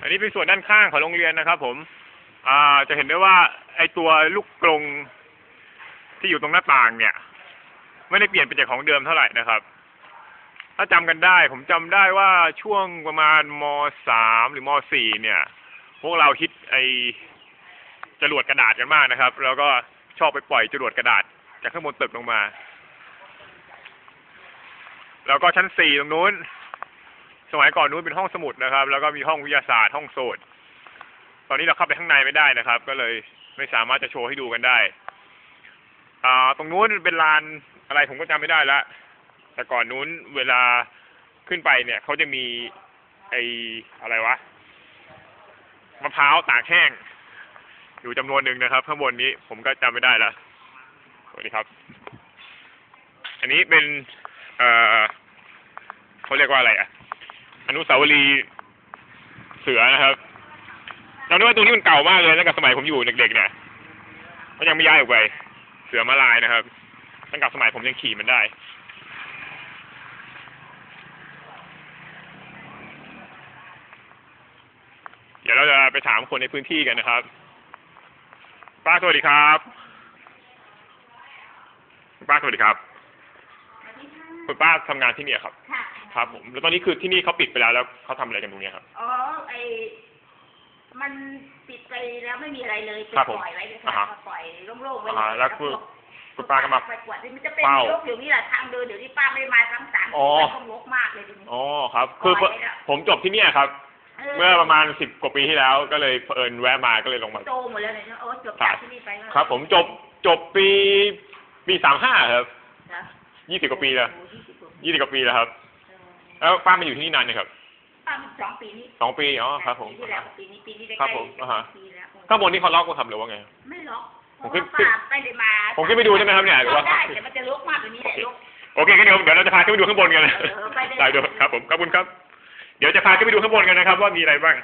อันนี้เป็นส่วนด้านข้างของโรงเรียนนะครับ ผม อ่า จะเห็นได้ว่า ไอตัวลูกกรงที่อยู่ตรงหน้าต่างเนี่ย ไม่ได้เปลี่ยนไปจากของเดิมเท่าไหร่นะครับ ถ้าจำกันได้ ผมจำได้ว่าช่วงประมาณมสามหรือมสี่เนี่ย พวกเราฮิตไอจรวดกระดาษกันมากนะครับ แล้วก็ชอบไปปล่อยจรวดกระดาษ จากข้างบนตึกลงมา แล้วก็ชั้นสี่ตรงนู้น สมัยก่อนนู้นเป็นห้องสมุดนะครับ แล้วก็มีห้องวิทยาศาสตร์ห้องโสตตอนนี้เราเข้าไปข้างในไม่ได้นะครับ ก็เลยไม่สามารถจะโชว์ให้ดูกันได้อ่าตรงนู้นเป็นลานอะไรผมก็จำไม่ได้ละแต่ก่อนนู้นเวลาขึ้นไปเนี่ยเขาจะมีไออะไรวะมะพร้าวตากแห้ง อยู่จำนวนหนึ่งนะครับ ข้างบนนี้ผมก็จำไม่ได้ละสวัสดีครับ อันนี้เป็น เอ่อเขาเรียกว่าอะไรอะ อนุสาวรีย์เสือนะครับจำได้ว่าตรงนี้มันเก่ามากเลยตั้งแต่สมัยผมอยู่เด็กๆเนี่ยมันยังไม่ย้ายออกไป เสือมาลายนะครับตั้งแต่สมัยผมยังขี่มันได้เดี๋ยวเราจะไปถามคนในพื้นที่กันนะครับ ป้าสวัสดีครับ ป้าสวัสดีครับ คุณป้าทำงานที่เนี่ยครับ ค่ะ ครับผมแล้วตอนนี้คือที่นี่เขาปิดไปแล้วแล้วเขาทำอะไรกันตรงเนี้ยครับ อ๋อไอมันปิดไปแล้วไม่มีอะไรเลยจะครับผมปล่อยไว้เลยอ่าค่ะฮะปล่อยโล่งๆไว้อ่าฮะแล้วคือคุณป้าก็มาไปกวาดมันจะเป็นเฝ้าโรคเดี๋ยวนี้แหละทางเดินเดี๋ยวนี้ป้าไม่มาซ้ำสามอ๋อ ต้องรกมากเลยเดี๋ยวนี้ อ๋อครับ คือปล่อยแล้ว ผมจบที่เนี่ยครับ เมื่อประมาณสิบกว่าปีที่แล้วก็เลยเผอิญแวะมาก็เลยลงมา โตหมดแล้วเนี่ยโอ้จบครัจากบที่นี่ไปก็ครับ ผมจบจบปีปีสามห้าครับนะยี่สิบกว่าปีแล้วโอ้ยี่สิบกว่าปียี่สิบกว่าปีแล้วครับเออ แล้วป้ามาอยู่ที่นี่นานยังครับป้ามีสองปีนี้สองปีอ๋อครับ ผมปีที่แล้วปีนี้ปีนี้ได้ครับใกล้ผมอ่าฮะปีแล้วข้างบนนี่เขาล็อกก็ทำหรือว่าไง ไม่ล็อกเพผมราะขึ้นว่าป้าไม่ได้มา ผมขึ้นไปดูได้ไหมครับเนี่ยหรือว่าได้แต่มันจะรกมากกว่านี้แหละรกโอเคงั้นเดี๋ยวเดี๋ยวเราจะพาขึ้นไปดูข้างบนกันนะเออไปเลยได้ด้วยครับผมขอบคุณครับ เดี๋ยวจะพาขึ้นไปดูข้างบนกันนะครับ ว่ามีอะไรบ้าง